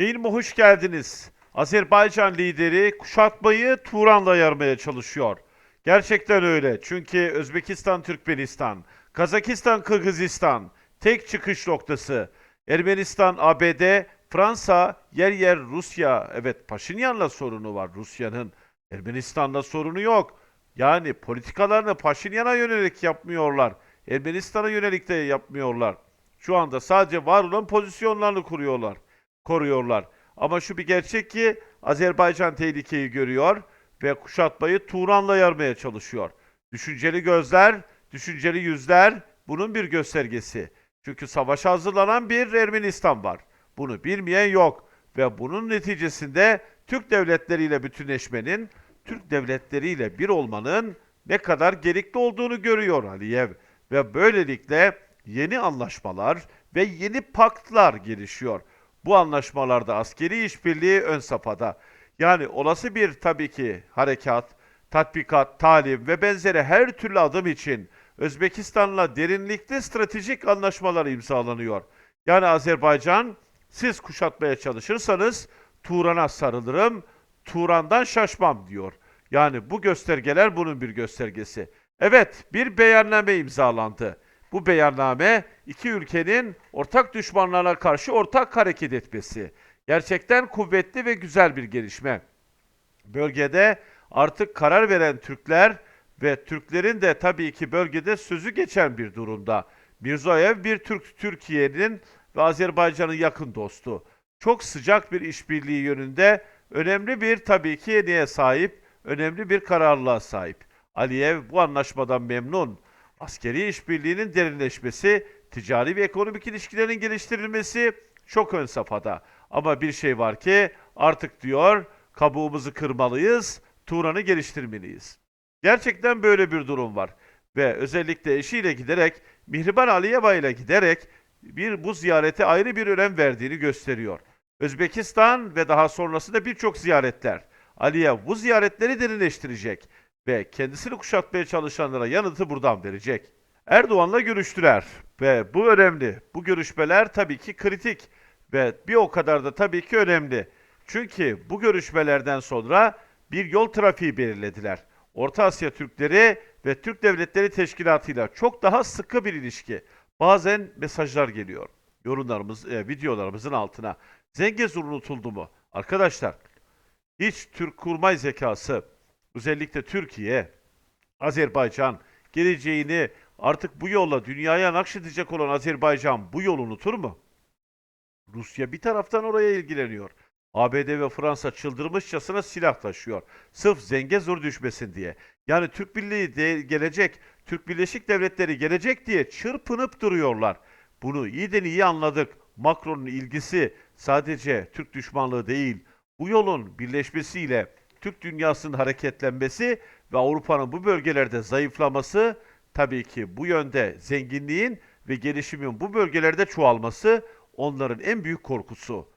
Yayınıma hoş geldiniz. Azerbaycan lideri kuşatmayı Turan'la yarmaya çalışıyor. Gerçekten öyle. Çünkü Özbekistan, Türkmenistan, Kazakistan, Kırgızistan tek çıkış noktası. Ermenistan, ABD, Fransa, yer yer Rusya. Evet Paşinyan'la sorunu var Rusya'nın. Ermenistan'la sorunu yok. Yani politikalarını Paşinyan'a yönelik yapmıyorlar. Ermenistan'a yönelik de yapmıyorlar. Şu anda sadece var olan pozisyonlarını kuruyorlar, koruyorlar. Ama şu bir gerçek ki Azerbaycan tehlikeyi görüyor ve kuşatmayı Turan'la yarmaya çalışıyor. Düşünceli gözler, düşünceli yüzler bunun bir göstergesi. Çünkü savaşa hazırlanan bir Ermenistan var. Bunu bilmeyen yok ve bunun neticesinde Türk devletleriyle bütünleşmenin, Türk devletleriyle bir olmanın ne kadar gerekli olduğunu görüyor Aliyev ve böylelikle yeni anlaşmalar ve yeni paktlar gelişiyor. Bu anlaşmalarda askeri işbirliği ön safhada. Yani olası bir tabii ki harekat, tatbikat, talim ve benzeri her türlü adım için Özbekistan'la derinlikli stratejik anlaşmalar imzalanıyor. Yani Azerbaycan siz kuşatmaya çalışırsanız Turan'a sarılırım, Turan'dan şaşmam diyor. Yani bu göstergeler bunun bir göstergesi. Evet, bir beyanname imzalandı. Bu beyanname iki ülkenin ortak düşmanlarına karşı ortak hareket etmesi. Gerçekten kuvvetli ve güzel bir gelişme. Bölgede artık karar veren Türkler ve Türklerin de tabii ki bölgede sözü geçen bir durumda. Mirzoyev bir Türk Türkiye'nin ve Azerbaycan'ın yakın dostu. Çok sıcak bir işbirliği yönünde önemli bir tabii ki niye sahip, önemli bir kararlılığa sahip. Aliyev bu anlaşmadan memnun. Askeri işbirliğinin derinleşmesi, ticari ve ekonomik ilişkilerin geliştirilmesi çok ön safhada. Ama bir şey var ki artık diyor kabuğumuzu kırmalıyız, Turan'ı geliştirmeliyiz. Gerçekten böyle bir durum var. Ve özellikle eşiyle giderek, Mihriban Aliyeva ile giderek bir bu ziyarete ayrı bir önem verdiğini gösteriyor. Özbekistan ve daha sonrasında birçok ziyaretler. Aliyev bu ziyaretleri derinleştirecek ve kendisini kuşatmaya çalışanlara yanıtı buradan verecek. Erdoğan'la görüştüler ve bu önemli. Bu görüşmeler tabii ki kritik ve bir o kadar da tabii ki önemli. Çünkü bu görüşmelerden sonra bir yol trafiği belirlediler. Orta Asya Türkleri ve Türk Devletleri Teşkilatı'yla çok daha sıkı bir ilişki. Bazen mesajlar geliyor. Yorumlarımız, e, videolarımızın altına. Zengezur unutuldu mu? Arkadaşlar, hiç Türk kurmay zekası, özellikle Türkiye, Azerbaycan geleceğini artık bu yolla dünyaya nakşedecek olan Azerbaycan bu yolu unutur mu? Rusya bir taraftan oraya ilgileniyor. ABD ve Fransa çıldırmışçasına silah taşıyor. Sırf Zengezur düşmesin diye. Yani Türk Birliği de gelecek, Türk Birleşik Devletleri gelecek diye çırpınıp duruyorlar. Bunu iyiden iyi anladık. Macron'un ilgisi sadece Türk düşmanlığı değil, bu yolun birleşmesiyle Türk dünyasının hareketlenmesi ve Avrupa'nın bu bölgelerde zayıflaması tabii ki bu yönde zenginliğin ve gelişimin bu bölgelerde çoğalması onların en büyük korkusu.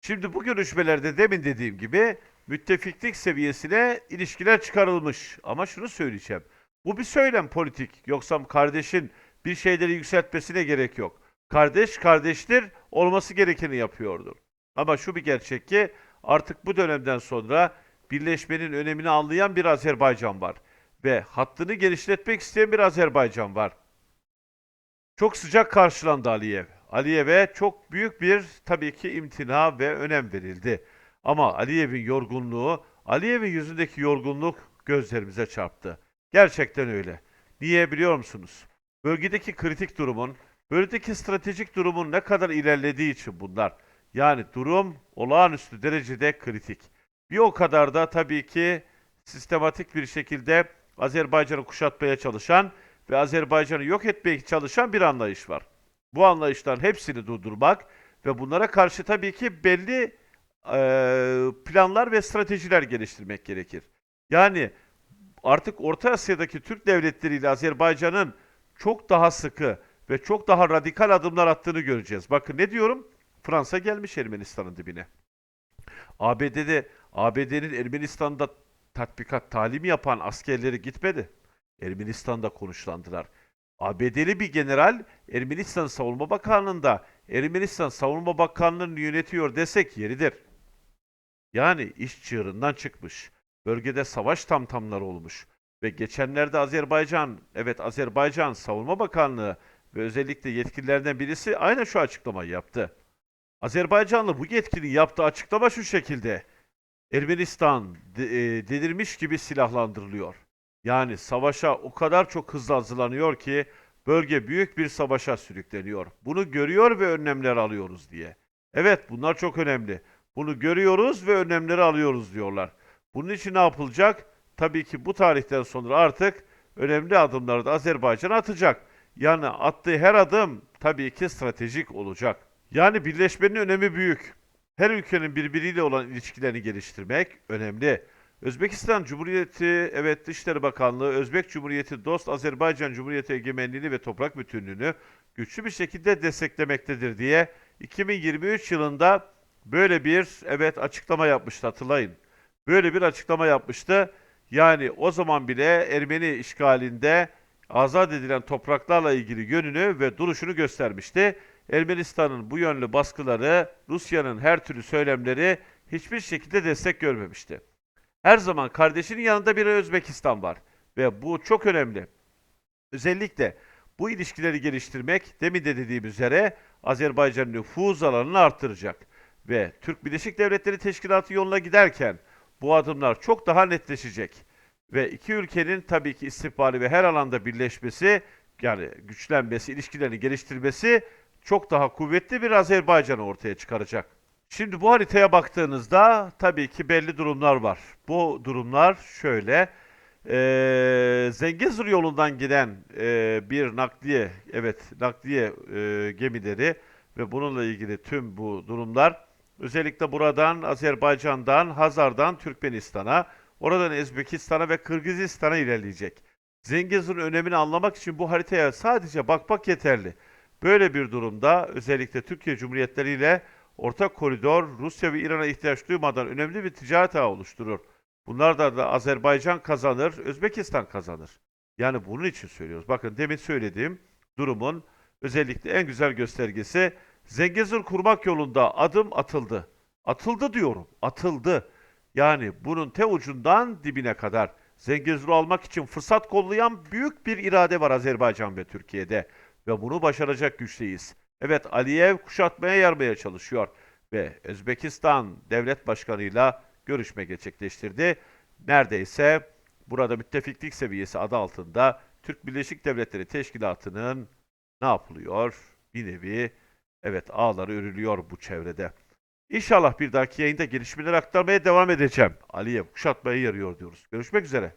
Şimdi bu görüşmelerde demin dediğim gibi müttefiklik seviyesine ilişkiler çıkarılmış. Ama şunu söyleyeceğim. Bu bir söylem politik. Yoksa kardeşin bir şeyleri yükseltmesine gerek yok. Kardeş kardeştir, olması gerekeni yapıyordu. Ama şu bir gerçek ki artık bu dönemden sonra birleşmenin önemini anlayan bir Azerbaycan var. Ve hattını genişletmek isteyen bir Azerbaycan var. Çok sıcak karşılandı Aliyev. Aliyev'e çok büyük bir tabii ki imtina ve önem verildi. Ama Aliyev'in yorgunluğu, Aliyev'in yüzündeki yorgunluk gözlerimize çarptı. Gerçekten öyle. Niye biliyor musunuz? Bölgedeki kritik durumun, bölgedeki stratejik durumun ne kadar ilerlediği için bunlar. Yani durum olağanüstü derecede kritik. Bir o kadar da tabii ki sistematik bir şekilde Azerbaycan'ı kuşatmaya çalışan ve Azerbaycan'ı yok etmeye çalışan bir anlayış var. Bu anlayışların hepsini durdurmak ve bunlara karşı tabii ki belli eee, planlar ve stratejiler geliştirmek gerekir. Yani artık Orta Asya'daki Türk devletleriyle Azerbaycan'ın çok daha sıkı ve çok daha radikal adımlar attığını göreceğiz. Bakın ne diyorum? Fransa gelmiş Ermenistan'ın dibine. ABD'de ABD'nin Ermenistan'da tatbikat talim yapan askerleri gitmedi. Ermenistan'da konuşlandılar. ABD'li bir general Ermenistan Savunma Bakanlığı'nda Ermenistan Savunma Bakanlığı'nı yönetiyor desek yeridir. Yani iş çığırından çıkmış. Bölgede savaş tamtamları olmuş. Ve geçenlerde Azerbaycan, evet Azerbaycan Savunma Bakanlığı ve özellikle yetkililerden birisi aynen şu açıklamayı yaptı. Azerbaycanlı bu yetkilinin yaptığı açıklama şu şekilde. Ermenistan de- e, delirmiş gibi silahlandırılıyor. Yani savaşa o kadar çok hızlı hazırlanıyor ki bölge büyük bir savaşa sürükleniyor. Bunu görüyor ve önlemler alıyoruz diye. Evet bunlar çok önemli. Bunu görüyoruz ve önlemleri alıyoruz diyorlar. Bunun için ne yapılacak? Tabii ki bu tarihten sonra artık önemli adımları da Azerbaycan atacak. Yani attığı her adım tabii ki stratejik olacak. Yani birleşmenin önemi büyük. Her ülkenin birbiriyle olan ilişkilerini geliştirmek önemli. Özbekistan Cumhuriyeti, evet Dışişleri Bakanlığı, Özbek Cumhuriyeti, Dost Azerbaycan Cumhuriyeti egemenliğini ve toprak bütünlüğünü güçlü bir şekilde desteklemektedir diye 2023 yılında böyle bir evet açıklama yapmıştı hatırlayın. Böyle bir açıklama yapmıştı. Yani o zaman bile Ermeni işgalinde azat edilen topraklarla ilgili yönünü ve duruşunu göstermişti. Ermenistan'ın bu yönlü baskıları, Rusya'nın her türlü söylemleri hiçbir şekilde destek görmemişti. Her zaman kardeşinin yanında bir Özbekistan var ve bu çok önemli. Özellikle bu ilişkileri geliştirmek demin de dediğim üzere Azerbaycan'ın nüfuz alanını arttıracak ve Türk Birleşik Devletleri Teşkilatı yoluna giderken bu adımlar çok daha netleşecek ve iki ülkenin tabii ki istihbari ve her alanda birleşmesi yani güçlenmesi, ilişkilerini geliştirmesi çok daha kuvvetli bir Azerbaycan ortaya çıkaracak. Şimdi bu haritaya baktığınızda tabii ki belli durumlar var. Bu durumlar şöyle. Eee Zengezur yolundan giden eee, bir nakliye, evet nakliye eee, gemileri ve bununla ilgili tüm bu durumlar özellikle buradan Azerbaycan'dan, Hazar'dan Türkmenistan'a, oradan Özbekistan'a ve Kırgızistan'a ilerleyecek. Zengezur'un önemini anlamak için bu haritaya sadece bakmak yeterli. Böyle bir durumda özellikle Türkiye Cumhuriyetleri ile ortak koridor Rusya ve İran'a ihtiyaç duymadan önemli bir ticaret ağı oluşturur. Bunlardan da Azerbaycan kazanır, Özbekistan kazanır. Yani bunun için söylüyoruz. Bakın demin söylediğim durumun özellikle en güzel göstergesi Zengezur kurmak yolunda adım atıldı. Atıldı diyorum, atıldı. Yani bunun te ucundan dibine kadar Zengezur'u almak için fırsat kollayan büyük bir irade var Azerbaycan ve Türkiye'de. Ve bunu başaracak güçteyiz. Evet Aliyev kuşatmaya yarmaya çalışıyor ve Özbekistan devlet başkanıyla görüşme gerçekleştirdi. Neredeyse burada müttefiklik seviyesi adı altında Türk Birleşik Devletleri Teşkilatı'nın ne yapılıyor? Bir nevi evet ağları örülüyor bu çevrede. İnşallah bir dahaki yayında gelişmeleri aktarmaya devam edeceğim. Aliyev kuşatmaya yarıyor diyoruz. Görüşmek üzere.